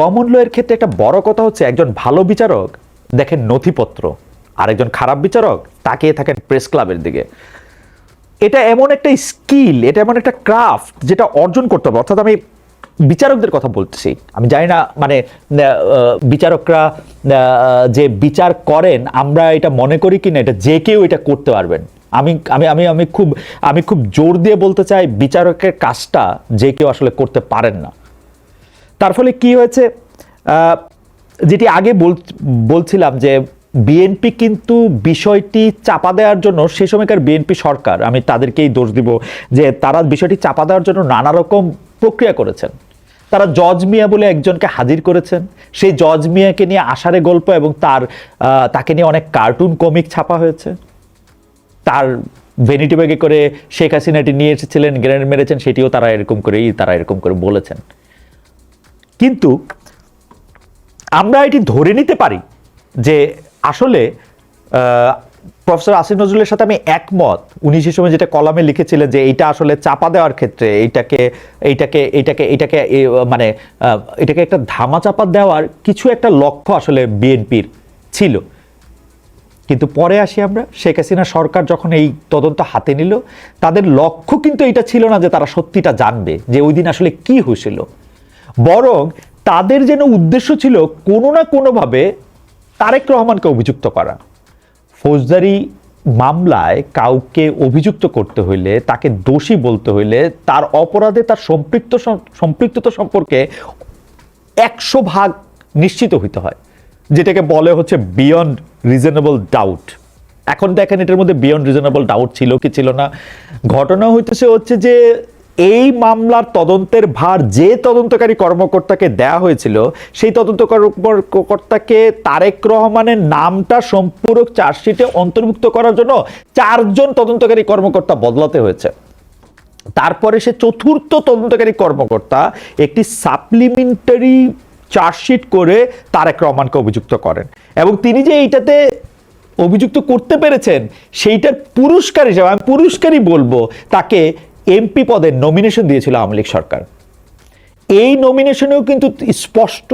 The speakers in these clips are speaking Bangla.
এর ক্ষেত্রে একটা বড় কথা হচ্ছে একজন ভালো বিচারক দেখেন নথিপত্র আর একজন খারাপ বিচারক তাকিয়ে থাকেন প্রেস ক্লাবের দিকে। এটা এমন একটা স্কিল, এটা এমন একটা ক্রাফট যেটা অর্জন করতে হবে। অর্থাৎ আমি বিচারকদের কথা বলতেছি। আমি জানি না মানে বিচারকরা যে বিচার করেন, আমরা এটা মনে করি কিনা, এটা যে কেউ এটা করতে পারবেন। আমি আমি আমি আমি খুব আমি খুব জোর দিয়ে বলতে চাই, বিচারকের কাজটা যে কেউ আসলে করতে পারেন না। তার ফলে কি হয়েছে? যেটি আগে বল- বলছিলাম যে বিএনপি কিন্তু বিষয়টি চাপা দেওয়ার জন্য সে সময়কার বিএনপি সরকার, আমি তাদেরকেই দোষ দিব যে তারা বিষয়টি চাপা দেওয়ার জন্য নানা রকম প্রক্রিয়া করেছেন। তারা জজ মিয়া বলে একজনকে হাজির করেছেন। সেই জজ মিয়াকে নিয়ে আষাঢ়ে গল্প এবং তার তাকে নিয়ে অনেক কার্টুন কমিক ছাপা হয়েছে। তার ভেনিটি ব্যাগে করে শেখ হাসিনাটি নিয়ে এসেছিলেন, গ্রেনেড মেরেছেন, সেটিও তারা এরকম করেই, তারা এরকম করে বলেছেন। কিন্তু আমরা এটি ধরে নিতে পারি যে আসলে প্রফেসর আসিফ নজরুলের সাথে আমি একমত। উনি সে সময় যেটা কলামে লিখেছিলেন যে এইটা আসলে চাপা দেওয়ার ক্ষেত্রে এইটাকে এইটাকে এইটাকে এইটাকে মানে এটাকে একটা ধামা চাপা দেওয়ার কিছু একটা লক্ষ্য আসলে বিএনপির ছিল। কিন্তু পরে আসি আমরা, শেখ হাসিনা সরকার যখন এই তদন্ত হাতে নিল, তাদের লক্ষ্য কিন্তু এটা ছিল না যে তারা সত্যিটা জানবে, যে ওই দিন আসলে কি হয়েছিল। বরং তাদের যেন উদ্দেশ্য ছিল কোনো না কোনোভাবে তারেক রহমানকে অভিযুক্ত করা। ফৌজদারি মামলায় কাউকে অভিযুক্ত করতে হইলে, তাকে দোষী বলতে হইলে, তার অপরাধে তার সম্পৃক্ত সম্পৃক্ততা সম্পর্কে একশো ভাগ নিশ্চিত হইতে হয়, যেটাকে বলে হচ্ছে বিয়ন্ড রিজনেবল ডাউট এখন দেখেন এটার মধ্যে বিয়ন্ড রিজনেবল ডাউট ছিল কি ছিল না। ঘটনা হইতেছে হচ্ছে যে এই মামলার তদন্তের ভার যে তদন্তকারী কর্মকর্তাকে দেয়া হয়েছিল, সেই তদন্ত কর্মকর্তাকে তারেক রহমানের নামটা সম্পূরক চার্জশিটে অন্তর্ভুক্ত করার জন্য চারজন তদন্তকারী কর্মকর্তা বদলাতে হয়েছে। তারপরে সে চতুর্থ তদন্তকারী কর্মকর্তা একটি সাপ্লিমেন্টারি চার্জশিট করে তারেক রহমানকে অভিযুক্ত করেন। এবং তিনি যে এইটাতে অভিযুক্ত করতে পেরেছেন, সেইটার পুরস্কার হিসেবে, আমি পুরস্কারই বলব, তাকে এমপি পদের নমিনেশন দিয়েছিল আওয়ামী লীগ সরকার। এই নমিনেশনেও কিন্তু স্পষ্ট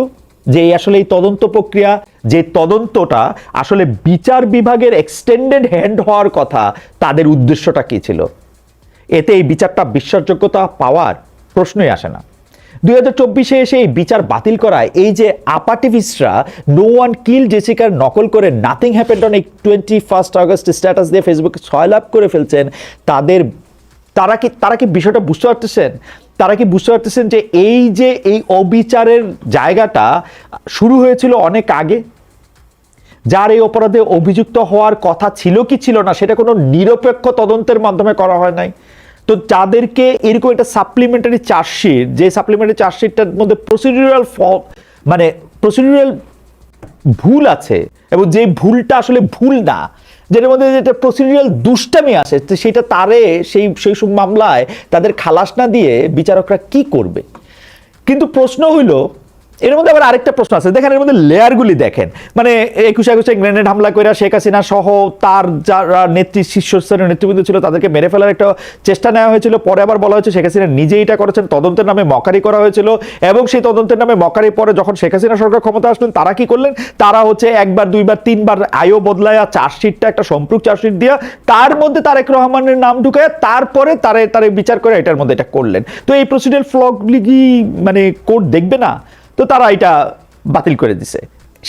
যে আসলে এই তদন্ত প্রক্রিয়া, যে তদন্তটা আসলে বিচার বিভাগের এক্সটেন্ডেড হ্যান্ড হওয়ার কথা তাদের উদ্দেশ্যটা কী ছিল? এতে এই বিচারটা বিশ্বাসযোগ্যতা পাওয়ার প্রশ্নই আসে না। দুই হাজার চব্বিশে এসে এই বিচার বাতিল করায় এই যে আপাটিভিস্টরা নো ওয়ান কিল জেসিকার নকল করে নাথিং হ্যাপেন্ড অন এই টোয়েন্টি ফার্স্ট আগস্ট স্ট্যাটাস দিয়ে ফেসবুকে ছয় লাভ করে ফেলছেন, তাদের তারা কি তারা কি বিষয়টা বুঝতে পারতেছেন? তারা কি বুঝতে পারতেছেন যে এই যে এই অবিচারের জায়গাটা শুরু হয়েছিল অনেক আগে? যার এই অপরাধে অভিযুক্ত হওয়ার কথা ছিল কি ছিল না, সেটা কোনো নিরপেক্ষ তদন্তের মাধ্যমে করা হয় নাই। তো যাদেরকে এরকম একটা সাপ্লিমেন্টারি চার্জশিট যে সাপ্লিমেন্টারি চার্জশিটটার মধ্যে প্রসিডিউরাল মানে প্রসিডিউরাল ভুল আছে, এবং যে ভুলটা আসলে ভুল না যেটার মধ্যে যেটা প্রসিডিউরাল দুষ্টামি আসে সেটা তারে সেই সেই সব মামলায় তাদের খালাস না দিয়ে বিচারকরা কি করবে? কিন্তু প্রশ্ন হইল এর মধ্যে আবার আরেকটা প্রশ্ন আছে। দেখেন, এর মধ্যে লেয়ারগুলি দেখেন। মানে একুশে একুশে গ্রেনেড হামলা করে শেখ হাসিনা সহ তার যারা নেত্রী, শীর্ষস্থানীয় নেতৃবৃন্দ ছিল, তাদেরকে মেরে ফেলার একটা চেষ্টা নেওয়া হয়েছিল। পরে আবার বলা হয়েছে, শেখ হাসিনা নিজেই এটা করেছেন। তদন্তের নামে মকারি করা হয়েছিল এবং সেই তদন্তের নামে মকারি পরে যখন শেখ হাসিনা সরকার ক্ষমতা আসলেন, তারা কি করলেন? তারা হচ্ছে একবার, দুইবার, তিনবার আয়ও বদলায় চার্জশিটটা, একটা সম্পৃক চার্জশিট দিয়া তার মধ্যে তারেক রহমানের নাম ঢুকায় তারপরে তারে তারে বিচার করে এটার মধ্যে এটা করলেন। তো এই প্রসিডিয়াল ফ্লগগুলি কি মানে কোর্ট দেখবে না? তো তারা এটা বাতিল করে দিছে।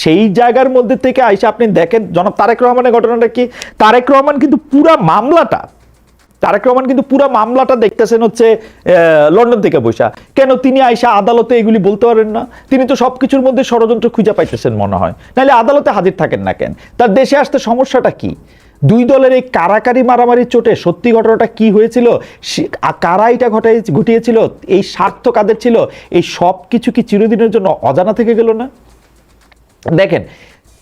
সেই জায়গার মধ্যে থেকে আইসা আপনি দেখেন, জনাব তারেক রহমানের ঘটনাটা কি? তারেক রহমান কিন্তু পুরা মামলাটা, তারেক রহমান কিন্তু পুরা মামলাটা দেখতেছেন হচ্ছে লন্ডন থেকে বসা কেন তিনি আইসা আদালতে এগুলি বলতে পারেন না? তিনি তো সব কিছুর মধ্যে ষড়যন্ত্র খুঁজে পাইতেছেন মনে হয়। নাহলে আদালতে হাজির থাকেন না কেন? তার দেশে আসতে সমস্যাটা কি? দুই দলের এই কারাকারি মারামারির চোটে সত্যি ঘটনাটা কি হয়েছিল? কারা এটা ঘটাই ঘটিয়েছিল? এই স্বার্থ কাদের ছিল? এই সব কিছু কি চিরদিনের জন্য অজানা থেকে গেল না? দেখেন,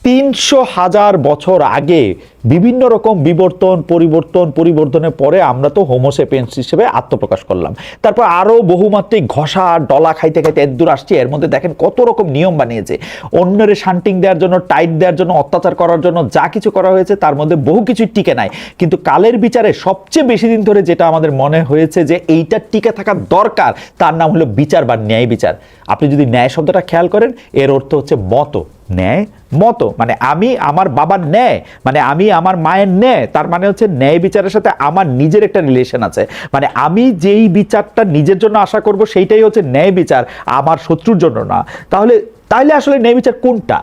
তিনশো হাজার বছর আগে বিভিন্ন রকম বিবর্তন, পরিবর্তন, পরিবর্তনের পরে আমরা তো হোমোসেপিয়েন্স হিসেবে আত্মপ্রকাশ করলাম। তারপর আরও বহুমাত্রিক ঘষা, ডলা খাইতে খাইতে এদ্দূর আসছে, এর মধ্যে দেখেন কত রকম নিয়ম বানিয়েছে। অন্যরে শান্টিং দেওয়ার জন্য, টাইট দেওয়ার জন্য, অত্যাচার করার জন্য যা কিছু করা হয়েছে, তার মধ্যে বহু কিছু টিকে নাই। কিন্তু কালের বিচারে সবচেয়ে বেশি দিন ধরে যেটা আমাদের মনে হয়েছে যে এইটা টিকে থাকা দরকার, তার নাম হলো বিচার বা ন্যায় বিচার। আপনি যদি ন্যায় শব্দটা খেয়াল করেন, এর অর্থ হচ্ছে মত। ন্যায়, মতো। মানে আমি, আমার বাবার ন্যায়। মানে আমি আমার মায়ের ন্যায়, তার মানে হচ্ছে ন্যায় বিচারের সাথে আমার নিজের একটা রিলেশন আছে। মানে আমি যেই বিচারটা নিজের জন্য আশা করব, সেইটাই হচ্ছে ন্যায় বিচার, আমার শত্রুর জন্য না। তাহলে তাহলে আসলে ন্যায় বিচার কোনটা?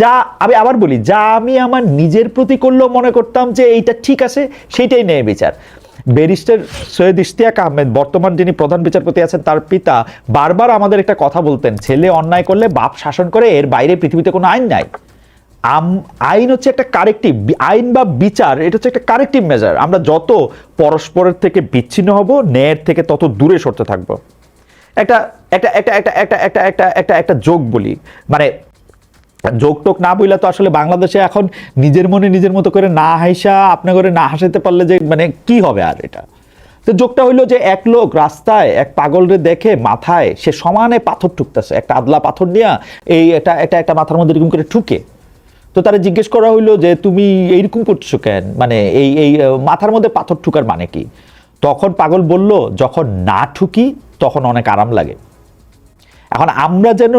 যা, আমি আবার বলি, যা আমি আমার নিজের প্রতি করলেও মনে করতাম যে এইটা ঠিক আছে, সেইটাই ন্যায় বিচার। ব্যারিস্টার সৈয়দ ইশতিয়াক আহমেদ, বর্তমান যিনি প্রধান বিচারপতি আছেন, তার পিতা বারবার আমাদের একটা কথা বলতেন, ছেলে অন্যায় করলে বাপ শাসন করে, এর বাইরে পৃথিবীতে কোনো আইন নাই। আইন হচ্ছে একটা কারেক্টিভ আইন বা বিচার, এটা হচ্ছে একটা কারেক্টিভ মেজার আমরা যত পরস্পরের থেকে বিচ্ছিন্ন হব, ন্যায়ের থেকে তত দূরে সরতে থাকব। একটা একটা একটা একটা একটা একটা একটা একটা একটা যোগ বলি। মানে যোগ টোক না বইলে তো আসলে বাংলাদেশে এখন নিজের মনে নিজের মতো করে না হাসা, আপনি করে না হাসাইতে পারলে যে মানে কি হবে আর এটা? তো যোগটা হইল যে এক লোক রাস্তায় এক পাগলরে দেখে মাথায়, সে সমানে পাথর ঠুকতেছে। একটা আদলা পাথর নিয়ে এই এটা এটা একটা মাথার মধ্যে এরকম করে ঠুকে। তো তারা জিজ্ঞেস করা হইল যে, তুমি এইরকম করছ কেন? মানে এই এই মাথার মধ্যে পাথর ঠুকার মানে কি? তখন পাগল বলল, যখন না ঠুকি, তখন অনেক আরাম লাগে। এখন আমরা যেন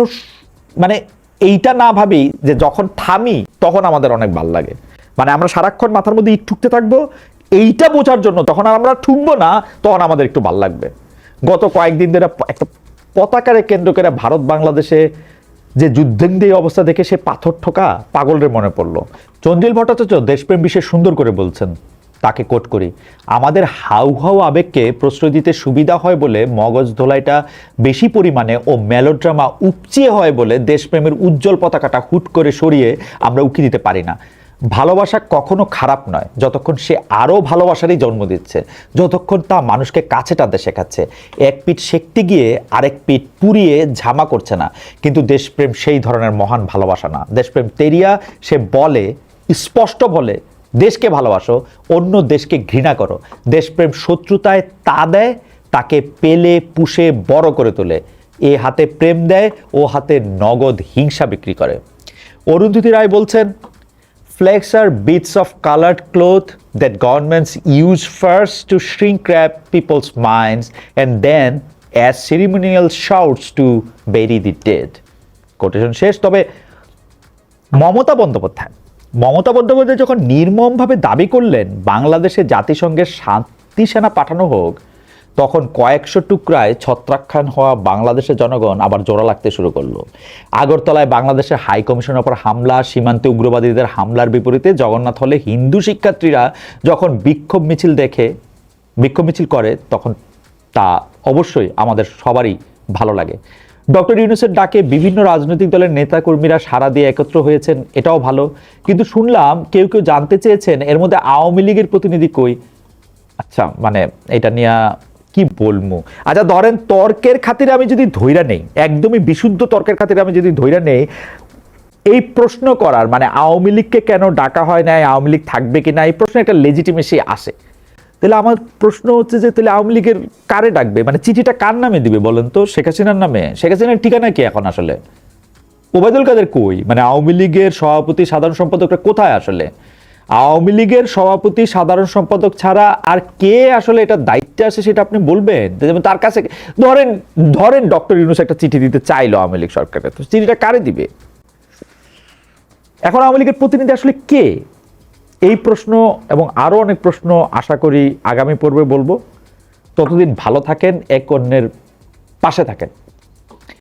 মানে এইটা না ভাবি যে, যখন থামি, তখন আমাদের অনেক ভালো লাগে। মানে আমরা সারাক্ষণ মাথার মধ্যে ইট ঠুকতে থাকব, এইটা বোঝার জন্য তখন আর আমরা ঠুকবো না, তখন আমাদের একটু ভালো লাগবে। গত কয়েকদিন ধরে একটা পতাকারে কেন্দ্র করে ভারত বাংলাদেশে যে যুদ্ধেন্দ্রী অবস্থা দেখে সে পাথর ঠোকা পাগলের মনে পড়ল। চন্দ্রিল ভট্টাচার্য দেশপ্রেম বিশেষ সুন্দর করে বলছেন, তাকে কোট করি। আমাদের হাউ হাউ আবেগকে প্রশ্রয় দিতে সুবিধা হয় বলে মগজ ধোলাইটা বেশি পরিমাণে ও মেলোড্রামা উপচিয়ে হয় বলে দেশপ্রেমের উজ্জ্বল পতাকাটা হুট করে সরিয়ে আমরা উকি দিতে পারি না। ভালোবাসা কখনো খারাপ নয়, যতক্ষণ সে আরও ভালোবাসারই জন্ম দিচ্ছে, যতক্ষণ তা মানুষকে কাছে টানতে শেখাচ্ছে। এক পিঠ শেখতে গিয়ে আরেক পিঠ পুড়িয়ে ঝামা করছে না। কিন্তু দেশপ্রেম সেই ধরনের মহান ভালোবাসা না। দেশপ্রেম তেরিয়া, সে বলে, স্পষ্ট বলে, দেশকে ভালোবাসো, অন্য দেশকে ঘৃণা করো। দেশপ্রেম শত্রুতায় তা দেয়, তাকে পেলে, পুষে, বড় করে তোলে। এ হাতে প্রেম দেয়, ও হাতে নগদ হিংসা বিক্রি করে। অরুন্ধতী রায় বলছেন Flags are bits of colored cloth that governments use first to shrink wrap people's minds and then as ceremonial shouts to bury the dead. Quotation শেষ তবে মমতা বন্দ্যোপাধ্যায় মমতা বন্দ্যোপাধ্যায় যখন নির্মমভাবে দাবি করলেন বাংলাদেশে জাতিসংঘের শান্তি সেনা পাঠানো হোক তখন কয়েকশো টুকরায় ছত্রাখ্যান হওয়া বাংলাদেশের জনগণ আবার জোড়া লাগতে শুরু করল। আগরতলায় বাংলাদেশের হাই কমিশনের ওপর হামলা, সীমান্তে উগ্রবাদীদের হামলার বিপরীতে জগন্নাথ হলে হিন্দু শিক্ষার্থীরা যখন বিক্ষোভ মিছিল দেখে, বিক্ষোভ মিছিল করে, তখন তা অবশ্যই আমাদের সবারই ভালো লাগে। ডক্টর ইউনুসের ডাকে বিভিন্ন রাজনৈতিক দলের নেতাকর্মীরা সারা দিয়ে একত্র হয়েছেন, এটাও ভালো। কিন্তু শুনলাম কেউ কেউ জানতে চেয়েছেন, এর মধ্যে আওয়ামী লীগের প্রতিনিধি কই? আচ্ছা মানে এটা নিয়ে কি বলব? আচ্ছা ধরেন তর্কের খাতিরে আমি যদি ধৈরা নেই, একদমই বিশুদ্ধ তর্কের খাতিরে আমি যদি ধৈরা নেই, এই প্রশ্ন করার মানে আওয়ামী লীগকে কেন ডাকা হয় না আওয়ামী লীগ থাকবে কি না, এই প্রশ্নে একটা লেজিটিমেসি আসে। তাহলে আমার প্রশ্ন হচ্ছে যে, তাহলে আওয়ামী লীগের কারে ডাকবে? মানে চিঠিটা কার নামে দিবে বলেন তো? শেখ হাসিনার নামে। শেখ হাসিনার ঠিকানা কি এখন আসলে? ওবায়দুল কাদের কই? মানে আওয়ামী লীগের সভাপতি, সাধারণ সম্পাদকরা কোথায় আসলে? আওয়ামী লীগের সভাপতি, সাধারণ সম্পাদক ছাড়া আর কে আসলে এটা দায়িত্বে আছে সেটা আপনি বলবেন? যেমন তার কাছে ধরেন ধরেন ডক্টর ইউনুস একটা চিঠি দিতে চাইলো আওয়ামী লীগ সরকারের তো চিঠিটা কারে দিবে? এখন আওয়ামী লীগের প্রতিনিধি আসলে কে? এই প্রশ্ন এবং আরও অনেক প্রশ্ন আশা করি আগামী পর্বে বলব। ততদিন ভালো থাকেন, এক অন্যের পাশে থাকেন।